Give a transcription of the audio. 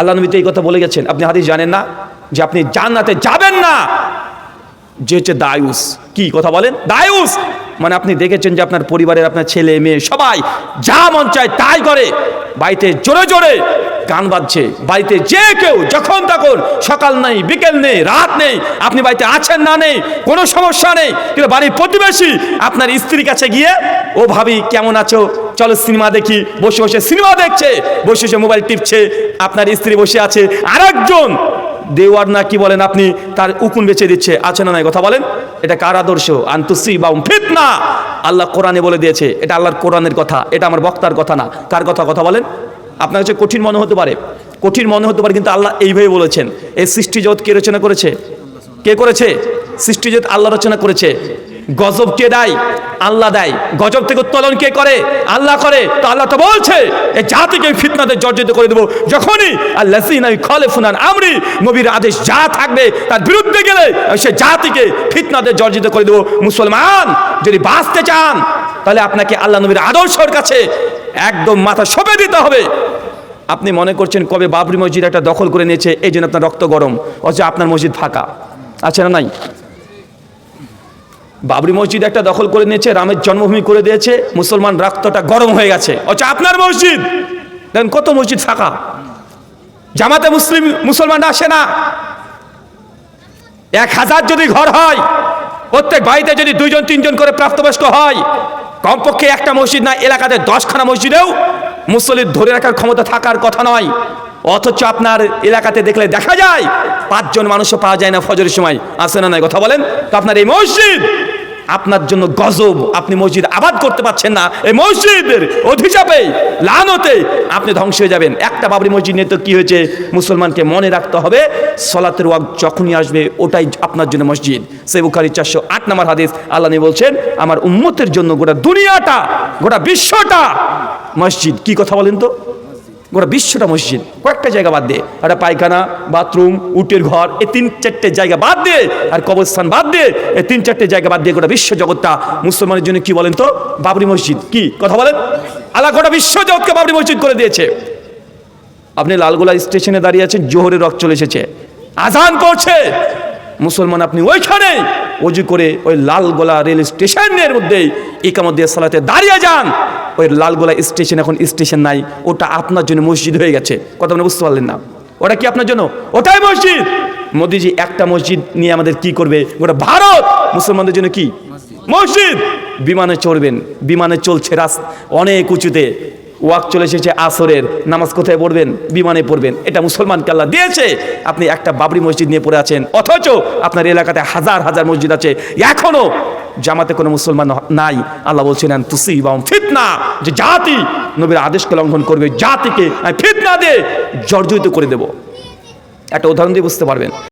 আল্লাহ নবী তো এই কথা বলে গেছেন। আপনি হাদিস জানেন না যে আপনি জান্নাতে যাবেন না। যে হচ্ছে দায়ুস কি কথা বলেন? দায়ুস মানে আপনি দেখেছেন যে আপনার পরিবারের আপনার ছেলে, মেয়ে সবাই যা মন চায় তাই করে। বাড়িতে জোরে জোরে গান বাজছে। বাড়িতে যে কেউ যখন তখন সকাল নেই, বিকেল নেই, রাত নেই, আপনি বাড়িতে আছেন না নেই, কোনো সমস্যা নেই। কিন্তু বাড়ির প্রতিবেশী আপনার স্ত্রীর কাছে গিয়ে, ও ভাবি, কেমন আছো? চলো সিনেমা দেখি। বসে বসে সিনেমা দেখছে। বসে বসে মোবাইল টিপছে। আপনার স্ত্রী বসে আছে। আরেকজন। দেওয়ার না কি বলেন আপনি? তার উকুন বেচে দিচ্ছে। আছে না নাই? কথা বলেন। এটা কার আদর্শ? আন্তুসি বা ফিতনা। আল্লাহ কোরআনে বলে দিয়েছে। এটা আল্লাহর কোরআনের কথা। এটা আমার বক্তার কথা না। কার কথা? কথা বলেন। আপনার কাছে কঠিন মনে হতে পারে। কঠিন মনে হতে পারে কিন্তু আল্লাহ এইভাবে বলেছেন। এই সৃষ্টি কে রচনা করেছে? কে করেছে? সৃষ্টি আল্লাহ রচনা করেছে। গজব কে দেয়? আল্লাহ দেয়। গজব থেকে উত্তোলন কে করে? আল্লাহ করে। তো আল্লাহ তো বলছে এই জাতিকে ফিতনাতে জর্জিত করে দেবো। যখনই আল্লাহ আমি খলে ফুনান আমরি, নবীর আদেশ যা থাকবে তার বিরুদ্ধে গেলে সে জাতিকে ফিতনাতে জর্জিত করে দেবো। মুসলমান, যদি বাঁচতে চান, তাহলে আপনাকে আল্লাহ নবীর আদর্শর কাছে একদম মাথা সঁপে দিতে হবে। আপনি মনে করছেন কবে বাবরি মসজিদ একটা দখল করে নিয়েছে, এই জন্য আপনার রক্ত গরম। অথচ আপনার মসজিদ ফাঁকা। আছে না নাই? বাবরি মসজিদ একটা দখল করে নিয়েছে, রামের জন্মভূমি করে দিয়েছে, মুসলমান রক্তটা গরম হয়ে গেছে। অথচ আপনার মসজিদ? দেখেন কত মসজিদ ফাঁকা। জামাতে মুসলিম মুসলমান আসে না। এক হাজার যদি ঘর হয়, প্রত্যেক বাড়িতে যদি দুইজন, তিনজন করে প্রাপ্তবয়স্ক হয়, কমপক্ষে একটা মসজিদ না, এলাকাতে দশখানা মসজিদেও মুসল্লি ধরে রাখার ক্ষমতা থাকার কথা নয়। অথচ আপনার এলাকাতে দেখলে দেখা যায়, পাঁচজন মানুষও পাওয়া যায় না ফজরের সময়। আসে না নাই? কথা বলেন? তো আপনার এই মসজিদ আপনার জন্য গজব আপনি মসজিদ আবাদ করতে পারছেন না। এই মসজিদের অভিশাপে লানতে আপনি ধ্বংস হয়ে যাবেন। একটা বাবরি মসজিদ নিয়ে তো কি হয়েছে? মুসলমানকে মনে রাখতে হবে, সলাতের ওয়াক যখনই আসবে, ওটাই আপনার জন্য মসজিদ। সে বুখারি চারশো আট নম্বর হাদিস আল্লাহ বলছেন, আমার উম্মতের জন্য গোটা দুনিয়াটা, গোটা বিশ্বটা মসজিদ। কি কথা বলেন তো? গোটা বিশ্বটা মসজিদ। কয়েকটা জায়গা বাদ দিয়ে একটা পায়খানা, বাথরুম, উটের ঘর এই তিন চারটে জায়গা বাদ দিয়ে আর কবরস্থান বাদ দিয়ে এই তিন চারটে জায়গা বাদ দিয়ে গোটা বিশ্ব জগৎটা মুসলমানের জন্য কি বলেন তো? বাবরি মসজিদ। কি? কথা বলেন? আল্লাহ গোটা বিশ্ব জগৎকে বাবরি মসজিদ করে দিয়েছে। আপনি লালগোলা স্টেশনে দাঁড়িয়ে আছেন, জোহরে রক চলে এসেছে। আজান করছে। মুসলমান আপনি ওইখানে। অজু করে ওই লালগোলা রেল স্টেশনের মধ্যেই ইকামত দিয়ে সালাতে দাঁড়িয়ে যান। ওই লালগোলা স্টেশন এখন স্টেশন নাই, ওটা আপনার জন্য মসজিদ হয়ে গেছে। কথা আপনি বুঝতে পারলেন না। ওটা কি আপনার জন্য? ওটাই মসজিদ! মোদিজি একটা মসজিদ নিয়ে আমাদের কি করবে? গোটা ভারত! মুসলমানদের জন্য কি? মসজিদ! বিমানে চড়বেন, বিমানে চলছে রাস, অনেক উঁচুতে। ওয়াক চলে এসেছে আসরের, নামাজ কোথায় পড়বেন? বিমানে পড়বেন। এটা মুসলমানকে আল্লাহ দিয়েছে। আপনি একটা বাবরি মসজিদ নিয়ে পড়ে আছেন। অথচ আপনার এলাকাতে হাজার হাজার মসজিদ আছে। এখনও জামাতে কোনো মুসলমান নাই। আল্লাহ বলছেন তুসি বাম ফিতনা। যে জাতি নবীর আদেশকে লঙ্ঘন করবে, জাতিকে ফিতনা দিয়ে জর্জরিত করে দেব। একটা উদাহরণ দিয়ে বুঝতে পারবেন।